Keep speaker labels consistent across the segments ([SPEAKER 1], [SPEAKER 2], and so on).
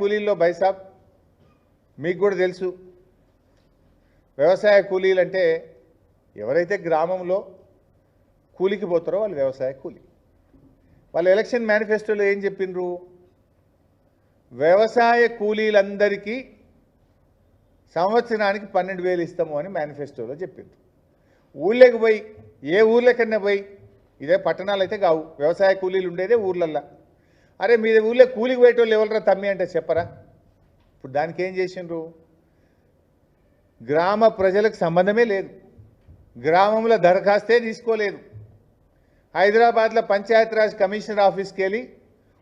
[SPEAKER 1] కూలీల్లో బైసాబ్ మీకు కూడా తెలుసు. వ్యవసాయ కూలీలు అంటే ఎవరైతే గ్రామంలో కూలికి పోతారో వాళ్ళు వ్యవసాయ కూలీ. వాళ్ళు ఎలక్షన్ మేనిఫెస్టోలో ఏం చెప్పిండ్రు? వ్యవసాయ కూలీలందరికీ సంవత్సరానికి పన్నెండు వేలు ఇస్తాము అని మేనిఫెస్టోలో చెప్పిండ్రు. ఊళ్ళోకి పోయి ఏ ఊర్లకన్నా పోయి ఇదే పట్టణాలు అయితే కావు. వ్యవసాయ కూలీలు ఉండేదే ఊర్లల్లో. అరే మీ ఊళ్ళో కూలికి పోయేటోళ్ళు ఎవరరా తమ్మి అంటే చెప్పరా? ఇప్పుడు దానికి ఏం చేసిండ్రు? గ్రామ ప్రజలకు సంబంధమే లేదు. గ్రామంలో దరఖాస్తే తీసుకోలేదు. హైదరాబాద్లో పంచాయతీరాజ్ కమిషనర్ ఆఫీస్కి వెళ్ళి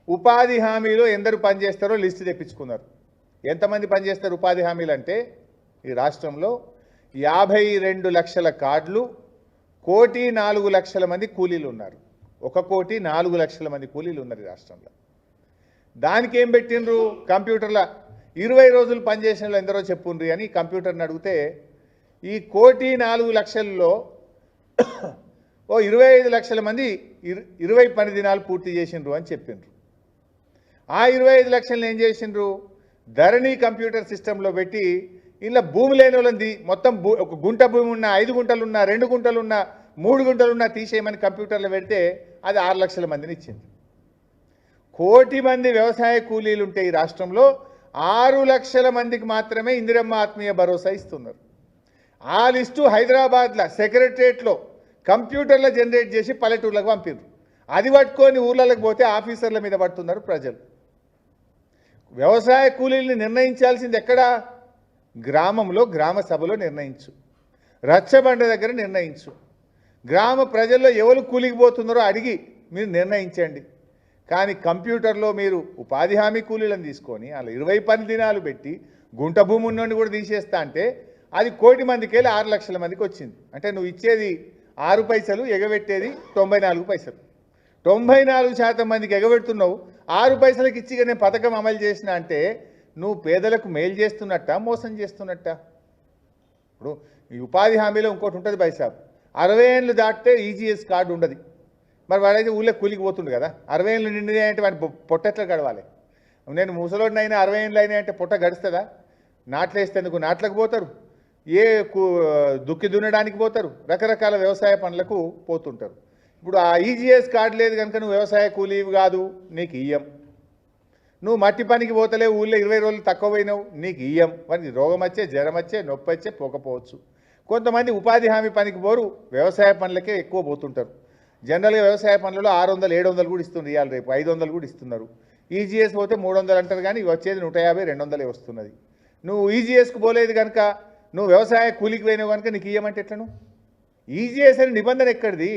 [SPEAKER 1] ఉపాధి హామీలో ఎందరు పనిచేస్తారో లిస్టు తెప్పించుకున్నారు. ఎంతమంది పనిచేస్తారు ఉపాధి హామీలు అంటే? ఈ రాష్ట్రంలో యాభై రెండు లక్షల కార్డులు కోటి నాలుగు లక్షల మంది కూలీలు ఉన్నారు. ఒక కోటి నాలుగు లక్షల మంది కూలీలు ఉన్నారు ఈ రాష్ట్రంలో. దానికి ఏం పెట్టిండ్రు? కంప్యూటర్ల ఇరవై రోజులు పనిచేసిన వాళ్ళు ఎందరో చెప్పుండ్రి అని కంప్యూటర్ని అడిగితే ఈ కోటి నాలుగు లక్షల్లో ఓ ఇరవై ఐదు లక్షల మంది ఇరు- ఇరవై పని దినాలు పూర్తి చేసిండ్రు అని చెప్పిండ్రు. ఆ ఇరవై ఐదు లక్షలను ఏం చేసిండ్రు? ధరణి కంప్యూటర్ సిస్టంలో పెట్టి ఇలా భూమి లేని వాళ్ళని మొత్తం భూ ఒక గుంట భూమి ఉన్న ఐదు గుంటలు ఉన్న రెండు గుంటలు ఉన్న మూడు గుంటలు ఉన్న తీసేయమని కంప్యూటర్లో పెడితే అది ఆరు లక్షల మందిని ఇచ్చింది. కోటి మంది వ్యవసాయ కూలీలు ఉంటే ఈ రాష్ట్రంలో ఆరు లక్షల మందికి మాత్రమే ఇందిరమ్మ ఆత్మీయ భరోసా ఇస్తున్నారు. ఆ లిస్టు హైదరాబాద్లో సెక్రటరియట్లో కంప్యూటర్లో జనరేట్ చేసి పల్లెటూర్లకు పంపిండ్రు అది పట్టుకొని ఊర్లలోకి పోతే ఆఫీసర్ల మీద పడుతున్నారు ప్రజలు. వ్యవసాయ కూలీల్ని నిర్ణయించాల్సింది ఎక్కడా? గ్రామంలో గ్రామ సభలో నిర్ణయించు. రచ్చబండ దగ్గర నిర్ణయించు. గ్రామ ప్రజల్లో ఎవరు కూలికి పోతున్నారో అడిగి మీరు నిర్ణయించండి. కానీ కంప్యూటర్లో మీరు ఉపాధి హామీ కూలీలను తీసుకొని అలా ఇరవై పని దినాలు పెట్టి గుంట భూమి నుండి కూడా తీసేస్తా అంటే అది కోటి మందికి వెళ్ళి ఆరు లక్షల మందికి వచ్చింది. అంటే నువ్వు ఇచ్చేది ఆరు పైసలు ఎగబెట్టేది తొంభై నాలుగు పైసలు. తొంభై నాలుగు శాతం మందికి ఎగబెడుతున్నావు ఆరు పైసలకి ఇచ్చిగానే నేను పథకం అమలు చేసిన అంటే నువ్వు పేదలకు మేలు చేస్తున్నట్ట మోసం చేస్తున్నట్ట? ఇప్పుడు ఈ ఉపాధి హామీలో ఇంకోటి ఉంటుంది బైసాబ్. అరవై ఏళ్ళు దాటితే ఈజీఎస్ కార్డు ఉండదు. మరి వాడైతే ఊళ్ళో కూలికి పోతుండు కదా. అరవై ఏళ్ళు నిండినాయి అంటే వాడి పొట్ట ఎట్లా గడవాలి? నేను ముసలోడిని అయినా అరవై ఏళ్ళు అయినా అంటే పొట్ట గడుస్తుందా? నాట్లేస్తేందుకు నాట్లకు పోతారు? ఏ దుక్కి దున్నడానికి పోతారు? రకరకాల వ్యవసాయ పనులకు పోతుంటారు. ఇప్పుడు ఆ ఈజీఎస్ కార్డు లేదు కనుక నువ్వు వ్యవసాయ కూలీ కాదు నీకు ఇయ్యం నువ్వు మట్టి పనికి పోతలే ఊళ్ళో ఇరవై రోజులు తక్కువ పోయినావు నీకు ఇయ్యం వారికి రోగం వచ్చే జ్వరం వచ్చే నొప్పి వచ్చే పోకపోవచ్చు. కొంతమంది ఉపాధి హామీ పనికి పోరు వ్యవసాయ పనులకే ఎక్కువ పోతుంటారు. జనరల్గా వ్యవసాయ పనులలో ఆరు వందలు ఏడు వందలు కూడా ఇస్తుంది ఇవాళ రేపు. ఐదు వందలు కూడా ఇస్తున్నారు. ఈజీఎస్ పోతే మూడు వందలు అంటారు కానీ వచ్చేది నూట యాభై రెండు వందలే వస్తున్నది. నువ్వు ఈజీఎస్కు పోలేదు కనుక నువ్వు వ్యవసాయ కూలికి పోయినావు కనుక నీకు ఇయ్యమంటే ఎట్లను? ఈజీఎస్ అనే నిబంధన ఎక్కడిది?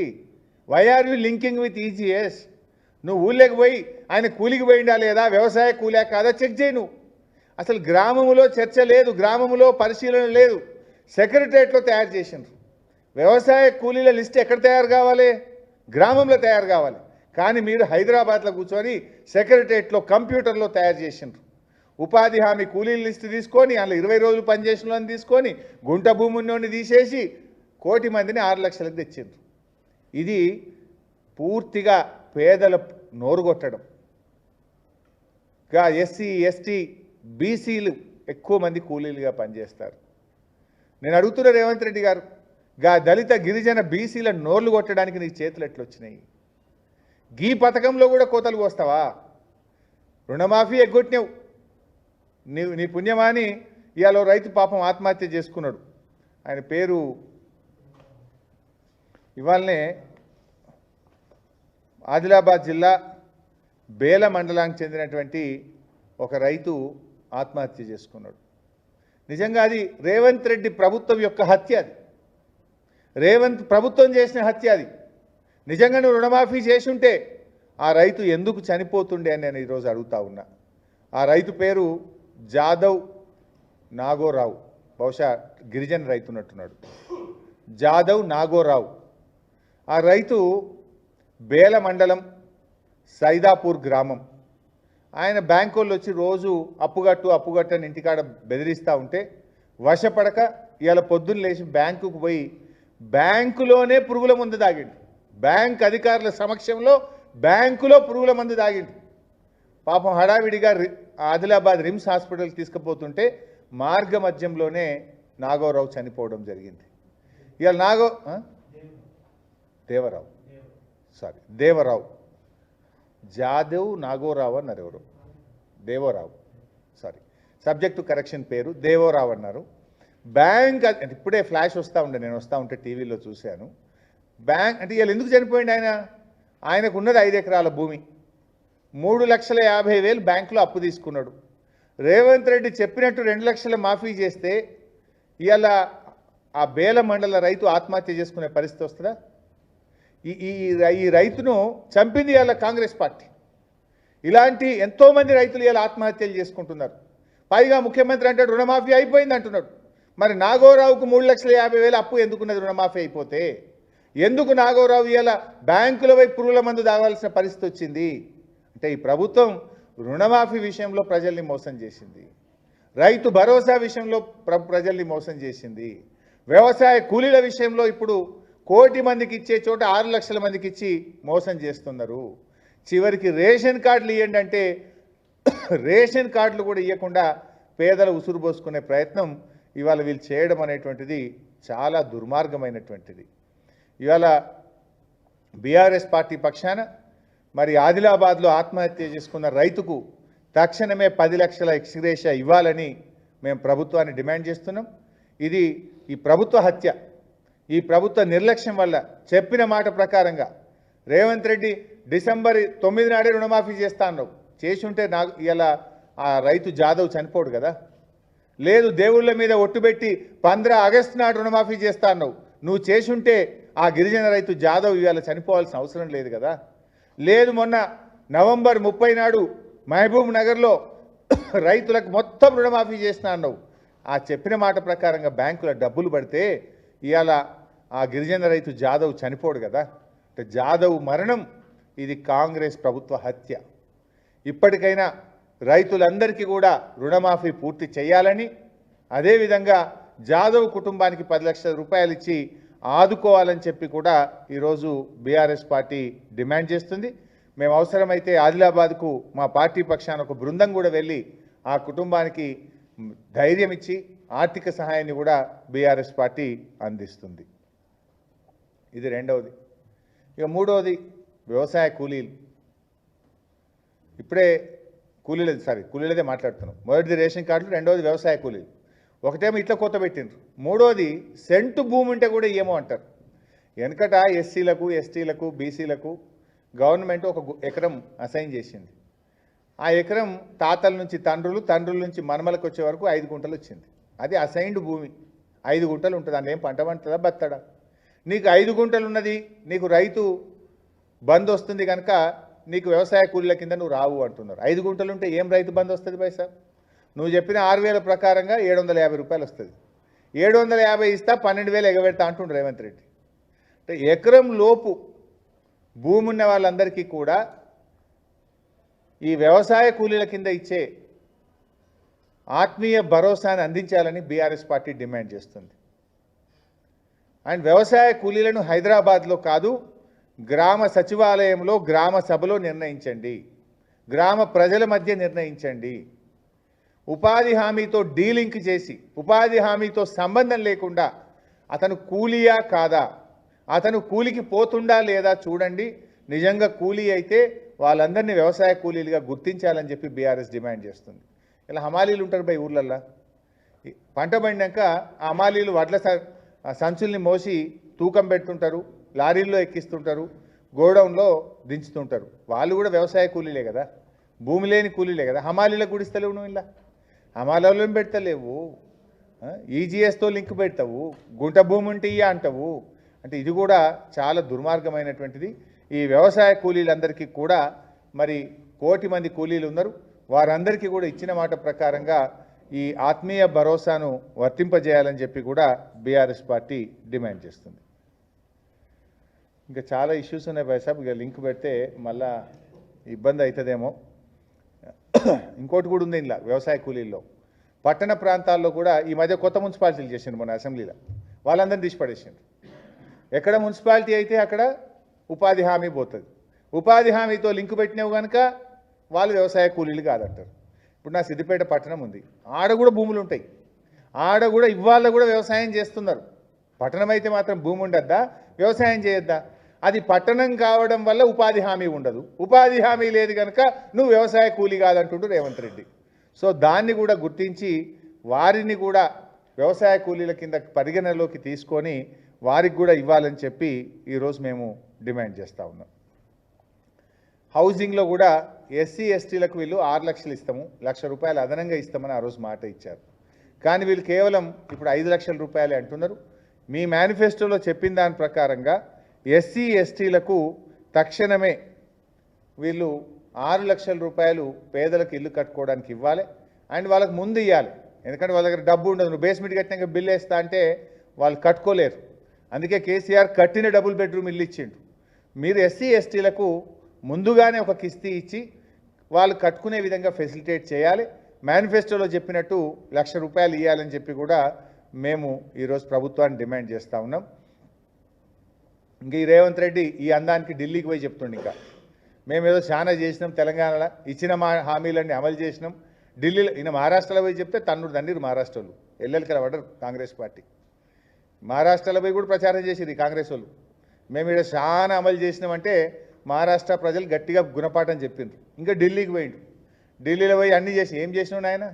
[SPEAKER 1] Why are you linking with EGS? నువ్వు ఊళ్ళోకి పోయి ఆయన కూలికి పోయిండా లేదా? వ్యవసాయ కూలా కాదా? చెక్ చేయి నువ్వు. అసలు గ్రామములో చర్చ లేదు గ్రామములో పరిశీలన లేదు. సెక్రటరేట్లో తయారు చేసినారు వ్యవసాయ కూలీల లిస్ట్ ఎక్కడ తయారు కావాలి? గ్రామంలో తయారు కావాలి. కానీ మీరు హైదరాబాద్లో కూర్చొని సెక్రటరియట్లో కంప్యూటర్లో తయారు చేసిండ్రు. ఉపాధి హామీ కూలీల లిస్టు తీసుకొని అందులో ఇరవై రోజులు పనిచేసిన వాళ్ళని తీసుకొని గుంట భూమిలోని తీసేసి కోటి మందిని ఆరు లక్షలకు తెచ్చిండ్రు. ఇది పూర్తిగా పేదల నోరుగొట్టడం ఇంకా గా ఎస్సీ ఎస్టీ బీసీలు ఎక్కువ మంది కూలీలుగా పనిచేస్తారు. నేను అడుగుతున్న రేవంత్ రెడ్డి గారు గా దళిత గిరిజన బీసీల నోర్లు కొట్టడానికి నీ చేతులు ఎట్లొచ్చినాయి? గీ పథకంలో కూడా కోతలు కోస్తావా? రుణమాఫీ ఎగ్గొట్టినావు. నీ నీ పుణ్యమాని ఇవాళ రైతు పాపం ఆత్మహత్య చేసుకున్నాడు. ఆయన పేరు ఇవాళనే ఆదిలాబాద్ జిల్లా బేల మండలానికి చెందినటువంటి ఒక రైతు ఆత్మహత్య చేసుకున్నాడు. నిజంగా అది రేవంత్ రెడ్డి ప్రభుత్వం యొక్క హత్య అది. రేవంత్ ప్రభుత్వం చేసిన హత్య అది. నిజంగా నువ్వు రుణమాఫీ చేసి ఉంటే ఆ రైతు ఎందుకు చనిపోతుండే అని నేను ఈరోజు అడుగుతా ఉన్నా. ఆ రైతు పేరు జాదవ్ నాగోరావు. బహుశా గిరిజన రైతు ఉన్నట్టున్నాడు. జాదవ్ నాగోరావు. ఆ రైతు బేల మండలం సైదాపూర్ గ్రామం. ఆయన బ్యాంకు వాళ్ళు వచ్చి రోజు అప్పుగట్టు అప్పుగట్టు అని ఇంటికాడ బెదిరిస్తూ ఉంటే వశపడక ఇవాళ పొద్దున్న లేచి బ్యాంకుకు పోయి బ్యాంకులోనే పురుగుల మందు తాగిండు. బ్యాంక్ అధికారుల సమక్షంలో బ్యాంకులో పురుగుల మందు తాగిండు. పాపం హడావిడిగా రి- ఆదిలాబాద్ రిమ్స్ హాస్పిటల్కి తీసుకుపోతుంటే మార్గ మధ్యంలోనే నాగోరావు చనిపోవడం జరిగింది. ఇవాళ నాగో దేవరావు. సారీ దేవరావు. జాదవ్ నాగోరావు అన్నారు ఎవరు? దేవరావు. సారీ సబ్జెక్టు కరెక్షన్ పేరు దేవోరావు అన్నారు. బ్యాంక్ అంటే ఇప్పుడే ఫ్లాష్ వస్తూ ఉండే నేను వస్తూ ఉంటే టీవీలో చూశాను. బ్యాంక్ అంటే వీళ్ళు ఎందుకు చనిపోయింది ఆయన? ఆయనకు ఉన్నది ఐదు ఎకరాల భూమి. మూడు లక్షల యాభై వేలు బ్యాంకులో అప్పు తీసుకున్నాడు. రేవంత్ రెడ్డి చెప్పినట్టు రెండు లక్షల మాఫీ చేస్తే ఇవాళ ఆ బేల మండల రైతు ఆత్మహత్య చేసుకునే పరిస్థితి వస్తుందా? ఈ ఈ ఈ రైతును చంపింది ఇవాళ కాంగ్రెస్ పార్టీ. ఇలాంటి ఎంతోమంది రైతులు ఇవాళ ఆత్మహత్యలు చేసుకుంటున్నారు. పైగా ముఖ్యమంత్రి అంటే రుణమాఫీ అయిపోయింది అంటున్నాడు. మరి నాగోరావుకు మూడు లక్షల యాభై వేలు అప్పు ఎందుకున్నది రుణమాఫీ అయిపోతే. ఎందుకు నాగోరావు ఇవాళ బ్యాంకుల వైపు పురుగుల మందు తాగాల్సిన పరిస్థితి వచ్చింది? అంటే ఈ ప్రభుత్వం రుణమాఫీ విషయంలో ప్రజల్ని మోసం చేసింది. రైతు భరోసా విషయంలో ప్ర ప్రజల్ని మోసం చేసింది. వ్యవసాయ కూలీల విషయంలో ఇప్పుడు కోటి మందికి ఇచ్చే చోట ఆరు లక్షల మందికి ఇచ్చి మోసం చేస్తున్నారు. చివరికి రేషన్ కార్డులు ఇవ్వండి అంటే రేషన్ కార్డులు కూడా ఇవ్వకుండా పేదల ఉసురు పోసుకునే ప్రయత్నం ఇవాళ వీళ్ళు చేయడం అనేటువంటిది చాలా దుర్మార్గమైనటువంటిది. ఇవాళ బీఆర్ఎస్ పార్టీ పక్షాన మరి ఆదిలాబాద్లో ఆత్మహత్య చేసుకున్న రైతుకు తక్షణమే పది లక్షల ఎక్స్గ్రేష ఇవ్వాలని మేము ప్రభుత్వాన్ని డిమాండ్ చేస్తున్నాం. ఇది ఈ ప్రభుత్వ హత్య ఈ ప్రభుత్వ నిర్లక్ష్యం వల్ల చెప్పిన మాట ప్రకారంగా రేవంత్ రెడ్డి డిసెంబర్ తొమ్మిది నాడే రుణమాఫీ చేస్తా అన్నావు. చేసి ఉంటే నాకు ఇలా ఆ రైతు జాదవ్ చనిపోడు కదా. లేదు దేవుళ్ళ మీద ఒట్టుబెట్టి పంద్ర ఆగస్టు నాడు రుణమాఫీ చేస్తా అన్నావు నువ్వు చేసుంటే ఆ గిరిజన రైతు జాదవ్ ఇవాళ చనిపోవాల్సిన అవసరం లేదు కదా. లేదు మొన్న నవంబర్ ముప్పై నాడు మహబూబ్ నగర్లో రైతులకు మొత్తం రుణమాఫీ చేసిన అన్నావు ఆ చెప్పిన మాట ప్రకారంగా బ్యాంకుల డబ్బులు పడితే ఇవాళ ఆ గిరిజన రైతు జాదవ్ చనిపోడు కదా. అంటే జాదవ్ మరణం ఇది కాంగ్రెస్ ప్రభుత్వ హత్య. ఇప్పటికైనా రైతులందరికీ కూడా రుణమాఫీ పూర్తి చేయాలని అదేవిధంగా జాదవ్ కుటుంబానికి పది లక్షల రూపాయలు ఇచ్చి ఆదుకోవాలని చెప్పి కూడా ఈరోజు బీఆర్ఎస్ పార్టీ డిమాండ్ చేస్తుంది. మేము అవసరమైతే ఆదిలాబాద్కు మా పార్టీ పక్షాన ఒక బృందం కూడా వెళ్ళి ఆ కుటుంబానికి ధైర్యం ఇచ్చి ఆర్థిక సహాయాన్ని కూడా బీఆర్ఎస్ పార్టీ అందిస్తుంది. ఇది రెండవది. ఇక మూడవది వ్యవసాయ కూలీలు. ఇప్పుడే కూలీలది సారీ కూలీలదే మాట్లాడుతున్నాం. మొదటిది రేషన్ కార్డులు రెండవది వ్యవసాయ కూలీలు. ఒకటేమో ఇట్లా కొత్త పెట్టిండ్రు. మూడోది సెంటు భూమి ఉంటే కూడా ఏమో అంటారు. వెనకట ఎస్సీలకు ఎస్టీలకు బీసీలకు గవర్నమెంట్ ఒక గు- ఎకరం అసైన్ చేసింది. ఆ ఎకరం తాతల నుంచి తండ్రులు తండ్రుల నుంచి మనమలకు వచ్చే వరకు ఐదు గుంటలు వచ్చింది. అది అసైన్డ్ భూమి. ఐదు గుంటలు ఉంటుంది. అందులో ఏం పంట పండుతుందా? బత్తడా. నీకు ఐదు గుంటలు ఉన్నది నీకు రైతు బంద్ వస్తుంది కనుక నీకు వ్యవసాయ కూలీల కింద నువ్వు రావు అంటున్నారు. ఐదు గుంటలు ఉంటే ఏం రైతు బంద్ వస్తుంది పైసా? నువ్వు చెప్పిన ఆరు వేల ప్రకారంగా ఏడు వందల యాభై రూపాయలు వస్తుంది. ఏడు వందల యాభై ఇస్తా పన్నెండు వేలు ఎగబెడతా అంటుండు రేవంత్ రెడ్డి. అంటే ఎకరం లోపు భూమి ఉన్న వాళ్ళందరికీ కూడా ఈ వ్యవసాయ కూలీల కింద ఇచ్చే ఆత్మీయ భరోసాని అందించాలని బీఆర్ఎస్ పార్టీ డిమాండ్ చేస్తుంది. అండ్ వ్యవసాయ కూలీలను హైదరాబాద్లో కాదు గ్రామ సచివాలయంలో గ్రామ సభలో నిర్ణయించండి. గ్రామ ప్రజల మధ్య నిర్ణయించండి. ఉపాధి హామీతో డీలింక్ చేసి ఉపాధి హామీతో సంబంధం లేకుండా అతను కూలీయా కాదా? అతను కూలికి పోతుండా లేదా చూడండి. నిజంగా కూలీ అయితే వాళ్ళందరినీ వ్యవసాయ కూలీలుగా గుర్తించాలని చెప్పి బీఆర్ఎస్ డిమాండ్ చేస్తుంది. ఇలా హమాలీలు ఉంటారు బై ఊర్లల్లో. పంట పండినాక ఆ హమాలీలు వడ్ల సంచుల్ని మోసి తూకం పెట్టుంటారు లారీల్లో ఎక్కిస్తుంటారు గోడౌన్లో దించుతుంటారు. వాళ్ళు కూడా వ్యవసాయ కూలీలే కదా. భూమి లేని కూలీలే కదా. హమాలీలకు కూడా ఇస్తలేవు నువ్వు ఇలా? హమాలీలో పెడతలేవు. ఈజీఎస్తో లింక్ పెడతావు. గుంట భూమి ఉంటే ఇయ్య అంటావు. అంటే ఇది కూడా చాలా దుర్మార్గమైనటువంటిది. ఈ వ్యవసాయ కూలీలందరికీ కూడా మరి కోటి మంది కూలీలు ఉన్నారు. వారందరికీ కూడా ఇచ్చిన మాట ప్రకారంగా ఈ ఆత్మీయ భరోసాను వర్తింపజేయాలని చెప్పి కూడా బీఆర్ఎస్ పార్టీ డిమాండ్ చేస్తుంది. ఇంకా చాలా ఇష్యూస్ ఉన్నాయి భాయ్ సాబ్. ఇక లింక్ పెడితే మళ్ళా ఇబ్బంది అవుతుందేమో ఇంకోటి కూడా ఉంది ఇలా వ్యవసాయ కూలీల్లో. పట్టణ ప్రాంతాల్లో కూడా ఈ మధ్య కొత్త మున్సిపాలిటీలు చేసిండు మన అసెంబ్లీలో. వాళ్ళందరినీ తీసిపడేసిండ్రు ఎక్కడ మున్సిపాలిటీ అయితే అక్కడ ఉపాధి హామీ పోతుంది. ఉపాధి హామీతో లింక్ పెట్టినావు కనుక వాళ్ళు వ్యవసాయ కూలీలు కాదంటారు. ఇప్పుడు నా సిద్దిపేట పట్టణం ఉంది. ఆడ కూడా భూములు ఉంటాయి. ఆడ కూడా ఇవాళ కూడా వ్యవసాయం చేస్తున్నారు. పట్టణం అయితే మాత్రం భూమి ఉండద్దా? వ్యవసాయం చేయొద్దా? అది పట్టణం కావడం వల్ల ఉపాధి హామీ ఉండదు. ఉపాధి హామీ లేదు కనుక నువ్వు వ్యవసాయ కూలీ కాదంటుండు రేవంత్ రెడ్డి. సో దాన్ని కూడా గుర్తించి వారిని కూడా వ్యవసాయ కూలీల కింద పరిగణలోకి తీసుకొని వారికి కూడా ఇవ్వాలని చెప్పి ఈరోజు మేము డిమాండ్ చేస్తూ ఉన్నాం. హౌసింగ్లో కూడా ఎస్సీ ఎస్టీలకు వీళ్ళు ఆరు లక్షలు ఇస్తాము లక్ష రూపాయలు అదనంగా ఇస్తామని ఆ రోజు మాట ఇచ్చారు. కానీ వీళ్ళు కేవలం ఇప్పుడు ఐదు లక్షల రూపాయలే అంటున్నారు. మీ మేనిఫెస్టోలో చెప్పిన దాని ప్రకారంగా ఎస్సీ ఎస్టీలకు తక్షణమే వీళ్ళు ఆరు లక్షల రూపాయలు పేదలకు ఇల్లు కట్టుకోవడానికి ఇవ్వాలి. అండ్ వాళ్ళకి ముందు ఇవ్వాలి ఎందుకంటే వాళ్ళ దగ్గర డబ్బు ఉండదు. నువ్వు బేస్మెంట్ కట్టినాక బిల్ వేస్తా అంటే వాళ్ళు కట్టుకోలేరు. అందుకే కేసీఆర్ కట్టిన డబుల్ బెడ్రూమ్ ఇల్లు ఇచ్చిండు. మీరు ఎస్సీ ఎస్టీలకు ముందుగానే ఒక కిస్తీ ఇచ్చి వాళ్ళు కట్టుకునే విధంగా ఫెసిలిటేట్ చేయాలి. మేనిఫెస్టోలో చెప్పినట్టు లక్ష రూపాయలు ఇవ్వాలని చెప్పి కూడా మేము ఈరోజు ప్రభుత్వాన్ని డిమాండ్ చేస్తూ ఉన్నాం. ఇంక ఈ రేవంత్ రెడ్డి ఈ అందానికి ఢిల్లీకి పోయి చెప్తుండే ఇంకా. మేము ఏదో చాలా చేసినాం తెలంగాణలో ఇచ్చిన మా హామీలన్నీ అమలు చేసినాం. ఢిల్లీలో ఈయన మహారాష్ట్రలో పోయి చెప్తే తన్నుడు తండ్రి మహారాష్ట్రలో ఎల్లెలకల పడరు కాంగ్రెస్ పార్టీ. మహారాష్ట్రలో పోయి కూడా ప్రచారం చేసేది కాంగ్రెస్ వాళ్ళు. మేము ఇక్కడ చాలా అమలు చేసినామంటే మహారాష్ట్ర ప్రజలు గట్టిగా గుణపాఠం చెప్పిండ్రు. ఇంకా ఢిల్లీకి పోయిండు. ఢిల్లీలో పోయి అన్నీ చేసి ఏం చేసినావు నాయన?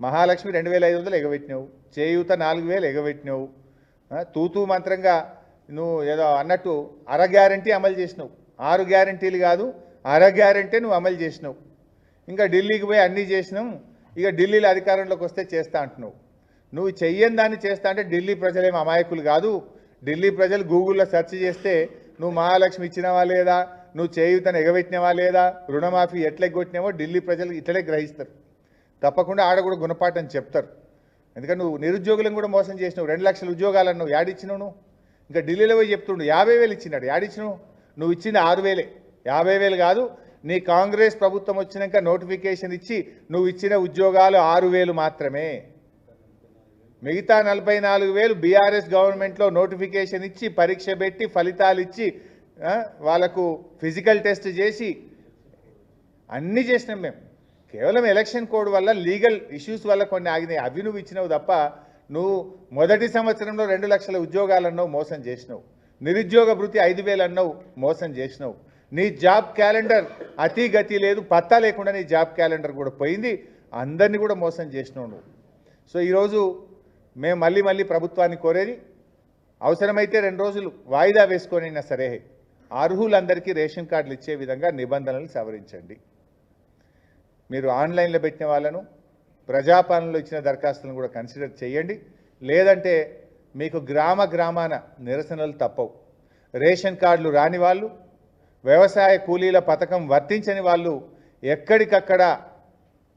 [SPEAKER 1] మహాలక్ష్మి రెండు వేల ఐదు వందలు ఎగబెట్టినావు. చేయూత నాలుగు వేలు ఎగబెట్టినావు. తూతూ మంత్రంగా నువ్వు ఏదో అన్నట్టు అర గ్యారంటీ అమలు చేసినావు. ఆరు గ్యారంటీలు కాదు అర గ్యారంటీ నువ్వు అమలు చేసినావు. ఇంకా ఢిల్లీకి పోయి అన్నీ చేసినాం ఇక ఢిల్లీలో అధికారంలోకి వస్తే చేస్తా అంటున్నావు. నువ్వు చెయ్యని దాన్ని చేస్తా అంటే ఢిల్లీ ప్రజలేం అమాయకులు కాదు. ఢిల్లీ ప్రజలు గూగుల్లో సెర్చ్ చేస్తే నువ్వు మహాలక్ష్మి ఇచ్చినవా లేదా నువ్వు చేయుతను ఎగబెట్టినవా లేదా రుణమాఫీ ఎట్లెగ్గొట్టినావో ఢిల్లీ ప్రజలు ఇట్లనే గ్రహిస్తారు. తప్పకుండా ఆడ కూడా గుణపాఠం చెప్తారు. ఎందుకంటే నువ్వు నిరుద్యోగులను కూడా మోసం చేసినావు. రెండు లక్షల ఉద్యోగాలను నువ్వు యాడిచ్చినావు నువ్వు. ఇంకా ఢిల్లీలో పోయి చెప్తుండు యాభై వేలు ఇచ్చినాడు. యాడిచ్చినావు నువ్వు ఇచ్చింది ఆరు వేలే. యాభై వేలు కాదు నీ కాంగ్రెస్ ప్రభుత్వం వచ్చినాక నోటిఫికేషన్ ఇచ్చి నువ్వు ఇచ్చిన ఉద్యోగాలు ఆరు వేలు మాత్రమే. మిగతా నలభై నాలుగు వేలు బీఆర్ఎస్ గవర్నమెంట్లో నోటిఫికేషన్ ఇచ్చి పరీక్ష పెట్టి ఫలితాలు ఇచ్చి వాళ్ళకు ఫిజికల్ టెస్ట్ చేసి అన్నీ చేసినాం మేము. కేవలం ఎలక్షన్ కోడ్ వల్ల లీగల్ ఇష్యూస్ వల్ల కొన్ని ఆగినాయి. అవి నువ్వు ఇచ్చినావు తప్ప నువ్వు మొదటి సంవత్సరంలో రెండు లక్షల ఉద్యోగాలన్నావు మోసం చేసినావు. నిరుద్యోగ భృతి ఐదు వేలు అన్నావు మోసం చేసినావు. నీ జాబ్ క్యాలెండర్ అతి గతి లేదు పత్తా లేకుండా నీ జాబ్ క్యాలెండర్ కూడా పోయింది. అందరినీ కూడా మోసం చేసినావు నువ్వు. సో ఈరోజు మేము మళ్ళీ మళ్ళీ ప్రభుత్వాన్ని కోరేది అవసరమైతే రెండు రోజులు వాయిదా వేసుకొనైనా సరే అర్హులందరికీ రేషన్ కార్డులు ఇచ్చే విధంగా నిబంధనలు సవరించండి. మీరు ఆన్లైన్లో పెట్టిన వాళ్ళను ప్రజాపాలనలో ఇచ్చిన దరఖాస్తులను కూడా కన్సిడర్ చేయండి. లేదంటే మీకు గ్రామ గ్రామాన నిరసనలు తప్పవు. రేషన్ కార్డులు రాని వాళ్ళు వ్యవసాయ కూలీల పథకం వర్తించని వాళ్ళు ఎక్కడికక్కడ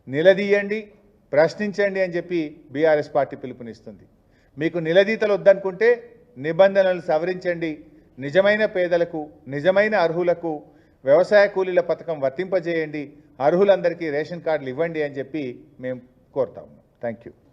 [SPEAKER 1] నిలదీయండి ప్రశ్నించండి అని చెప్పి బీఆర్ఎస్ పార్టీ పిలుపునిస్తుంది. మీకు నిలదీతలు వద్దనుకుంటే నిబంధనలు సవరించండి. నిజమైన పేదలకు నిజమైన అర్హులకు వ్యవసాయ కూలీల పథకం వర్తింపజేయండి. అర్హులందరికీ రేషన్ కార్డులు ఇవ్వండి అని చెప్పి మేము కోరుతా ఉన్నాం థ్యాంక్ యూ